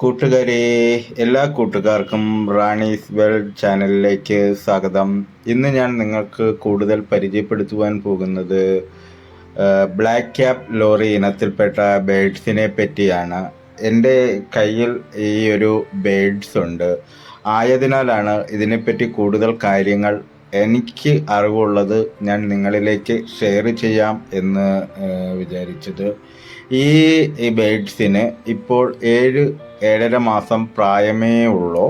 കൂട്ടുകാരെ എല്ലാ കൂട്ടുകാർക്കും റാണീസ് വേൾഡ് ചാനലിലേക്ക് സ്വാഗതം. ഇന്ന് ഞാൻ നിങ്ങൾക്ക് കൂടുതൽ പരിചയപ്പെടുത്തുവാൻ പോകുന്നത് ബ്ലാക്ക് ക്യാപ് ലോറി ഇനത്തിൽപ്പെട്ട ബേഡ്സിനെ പറ്റിയാണ്. എന്റെ കയ്യിൽ ഈ ഒരു ബേഡ്സ് ഉണ്ട്. ആയതിനാലാണ് ഇതിനെപ്പറ്റി കൂടുതൽ കാര്യങ്ങൾ എനിക്ക് അറിവുള്ളത് ഞാൻ നിങ്ങളിലേക്ക് ഷെയർ ചെയ്യാം എന്ന് വിചാരിച്ചത്. ഈ ബേഡ്സിന് ഇപ്പോൾ ഏഴ് ഏഴര മാസം പ്രായമേ ഉള്ളൂ.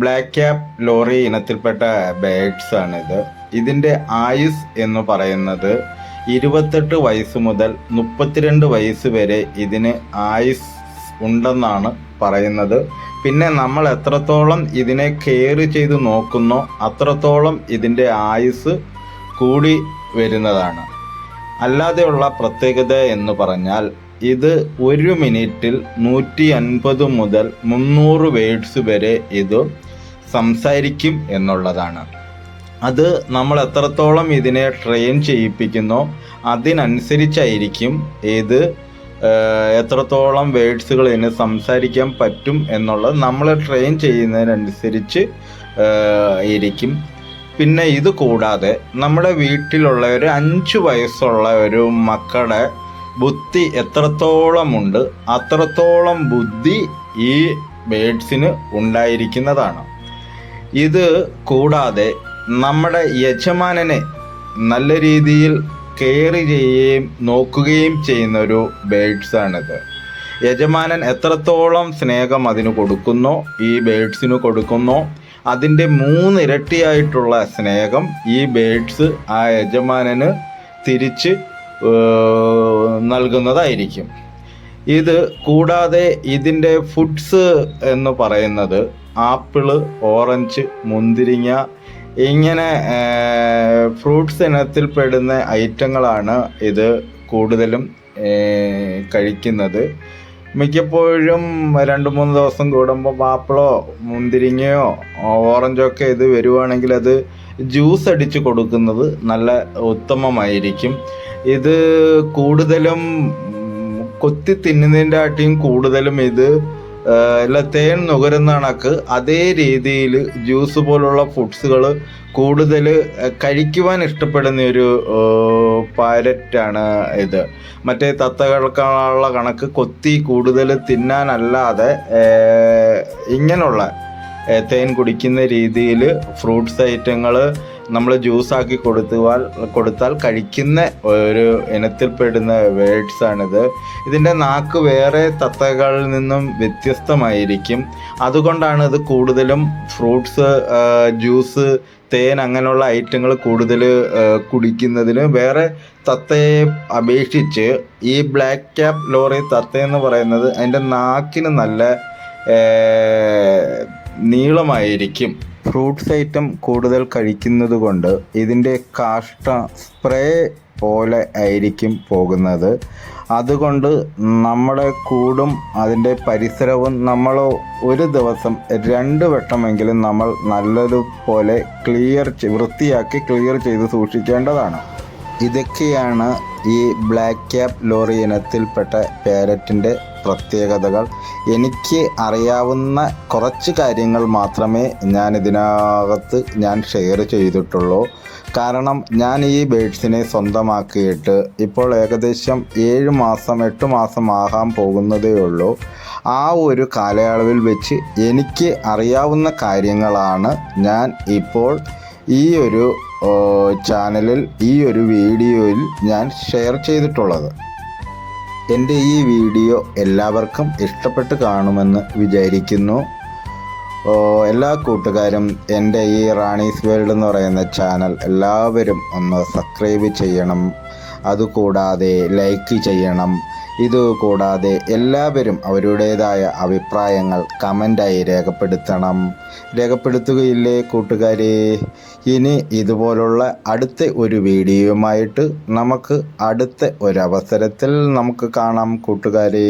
ബ്ലാക്ക് ക്യാപ് ലോറി ഇനത്തിൽപ്പെട്ട ബേഡ്സ് ആണിത് ഇതിന്റെ ആയുസ് എന്ന് പറയുന്നത് ഇരുപത്തെട്ട് വയസ്സ് മുതൽ മുപ്പത്തിരണ്ട് വയസ്സ് വരെ ഇതിന് ആയുസ് ഉണ്ടെന്നാണ് പറയുന്നത്. പിന്നെ നമ്മൾ എത്രത്തോളം ഇതിനെ കെയർ ചെയ്ത് നോക്കുന്നോ അത്രത്തോളം ഇതിന്റെ ആയുസ് കൂടി വരുന്നതാണ്. അല്ലാതെയുള്ള പ്രത്യേകത എന്ന് പറഞ്ഞാൽ ഇത് ഒരു മിനിറ്റിൽ നൂറ്റി അൻപത് മുതൽ മുന്നൂറ് വേഡ്സ് വരെ ഇത് സംസാരിക്കും എന്നുള്ളതാണ്. അത് നമ്മൾ എത്രത്തോളം ഇതിനെ ട്രെയിൻ ചെയ്യിപ്പിക്കുന്നോ അതിനനുസരിച്ചായിരിക്കും ഇത് എത്രത്തോളം വേഡ്സുകൾ ഇതിന് സംസാരിക്കാൻ പറ്റും എന്നുള്ളത് നമ്മൾ ട്രെയിൻ ചെയ്യുന്നതിനനുസരിച്ച് ഇരിക്കും. പിന്നെ ഇത് കൂടാതെ നമ്മുടെ വീട്ടിലുള്ള ഒരു അഞ്ച് വയസ്സുള്ള ഒരു മക്കളുടെ ബുദ്ധി എത്രത്തോളമുണ്ട് അത്രത്തോളം ബുദ്ധി ഈ ബേഡ്സിന് ഉണ്ടായിരിക്കുന്നതാണ്. ഇത് കൂടാതെ നമ്മുടെ യജമാനനെ നല്ല രീതിയിൽ കെയർ ചെയ്യുകയും നോക്കുകയും ചെയ്യുന്ന ഒരു ബേഡ്സാണിത്. യജമാനൻ എത്രത്തോളം സ്നേഹം അതിന് കൊടുക്കുന്നോ ഈ ബേഡ്സിന് കൊടുക്കുന്നോ അതിന്റെ മൂന്നിരട്ടിയായിട്ടുള്ള സ്നേഹം ഈ ബേഡ്സ് ആ യജമാനന് തിരിച്ച് നൽകുന്നതായിരിക്കും. ഇത് കൂടാതെ ഇതിന്റെ ഫുഡ്സ് എന്ന് പറയുന്നത് ആപ്പിൾ ഓറഞ്ച് മുന്തിരിങ്ങ ഇങ്ങനെ ഫ്രൂട്ട്സ് ഇനത്തിൽപ്പെടുന്ന ഐറ്റങ്ങളാണ് ഇത് കൂടുതലും കഴിക്കുന്നത്. മിക്കപ്പോഴും രണ്ട് മൂന്ന് ദിവസം കൂടുമ്പോൾ പാപ്പിളോ മുന്തിരിങ്ങയോ ഓറഞ്ചോ ഒക്കെ ഇത് വരുവാണെങ്കിൽ അത് ജ്യൂസ് അടിച്ച് കൊടുക്കുന്നത് നല്ല ഉത്തമമായിരിക്കും. ഇത് കൂടുതലും കൊത്തി തിന്നുന്നതിന്റെ ആട്ടിയും കൂടുതലും ഇത് അല്ല തേൻ നുകരുന്ന കണക്ക് അതേ രീതിയിൽ ജ്യൂസ് പോലുള്ള ഫുഡ്സുകൾ കൂടുതൽ കഴിക്കുവാൻ ഇഷ്ടപ്പെടുന്ന ഒരു പാരറ്റാണ് ഇത്. മറ്റേ തത്തകൾക്കുള്ള കണക്ക് കൊത്തി കൂടുതൽ തിന്നാനല്ലാതെ ഇങ്ങനെയുള്ള തേൻ കുടിക്കുന്ന രീതിയിൽ ഫ്രൂട്ട്സ് ഐറ്റങ്ങൾ നമ്മൾ ജ്യൂസാക്കി കൊടുത്തുവാൽ കൊടുത്താൽ കഴിക്കുന്ന ഒരു ഇനത്തിൽപ്പെടുന്ന വേർഡ്സ് ആണിത് ഇതിന്റെ നാക്ക് വേറെ തത്തകളിൽ നിന്നും വ്യത്യസ്തമായിരിക്കും. അതുകൊണ്ടാണ് ഇത് കൂടുതലും ഫ്രൂട്ട്സ് ജ്യൂസ് തേൻ അങ്ങനെയുള്ള ഐറ്റങ്ങൾ കൂടുതൽ കുടിക്കുന്നതിന്. വേറെ തത്തയെ അപേക്ഷിച്ച് ഈ ബ്ലാക്ക് ക്യാപ് ലോറി തത്ത എന്ന് പറയുന്നത് അതിന്റെ നാക്കിന് നല്ല നീളമായിരിക്കും. ഫ്രൂട്ട്സ് ഐറ്റം കൂടുതൽ കഴിക്കുന്നത് കൊണ്ട് ഇതിന്റെ കാഷ്ട സ്പ്രേ പോലെ ആയിരിക്കും പോകുന്നത്. അതുകൊണ്ട് നമ്മുടെ കൂടും അതിന്റെ പരിസരവും നമ്മൾ ഒരു ദിവസം രണ്ട് വട്ടമെങ്കിലും നമ്മൾ നല്ലതുപോലെ ക്ലിയർ വൃത്തിയാക്കി ക്ലിയർ ചെയ്ത് സൂക്ഷിക്കേണ്ടതാണ്. ഇതൊക്കെയാണ് ഈ ബ്ലാക്ക് ക്യാപ് ലോറി ഇനത്തിൽപ്പെട്ട പാരറ്റിന്റെ പ്രത്യേകതകൾ. എനിക്ക് അറിയാവുന്ന കുറച്ച് കാര്യങ്ങൾ മാത്രമേ ഞാൻ ഇതിനകത്ത് ഞാൻ ഷെയർ ചെയ്തിട്ടുള്ളൂ. കാരണം ഞാൻ ഈ ബേഡ്സിനെ സ്വന്തമാക്കിയിട്ട് ഇപ്പോൾ ഏകദേശം ഏഴ് മാസം എട്ട് മാസം ആകാൻ പോകുന്നതേ ഉള്ളൂ. ആ ഒരു കാലയളവിൽ വെച്ച് എനിക്ക് അറിയാവുന്ന കാര്യങ്ങളാണ് ഞാൻ ഇപ്പോൾ ഈ ഒരു ചാനലിൽ ഈ ഒരു വീഡിയോയിൽ ഞാൻ ഷെയർ ചെയ്തിട്ടുള്ളത്. എന്റെ ഈ വീഡിയോ എല്ലാവർക്കും ഇഷ്ടപ്പെട്ട് കാണുമെന്ന് വിചാരിക്കുന്നു. എല്ലാ കൂട്ടുകാരും എന്റെ ഈ റാണീസ് വേൾഡ് എന്ന് പറയുന്ന ചാനൽ എല്ലാവരും ഒന്ന് സബ്സ്ക്രൈബ് ചെയ്യണം. അതുകൂടാതെ ലൈക്ക് ചെയ്യണം. ഇതുകൂടാതെ എല്ലാവരും അവരുടേതായ അഭിപ്രായങ്ങൾ കമന്റായി രേഖപ്പെടുത്തണം. രേഖപ്പെടുത്തുകയില്ലേ കൂട്ടുകാരെ? ഇനി ഇതുപോലുള്ള അടുത്ത ഒരു വീഡിയോയുമായിട്ട് നമുക്ക് അടുത്ത ഒരവസരത്തിൽ നമുക്ക് കാണാം കൂട്ടുകാരെ.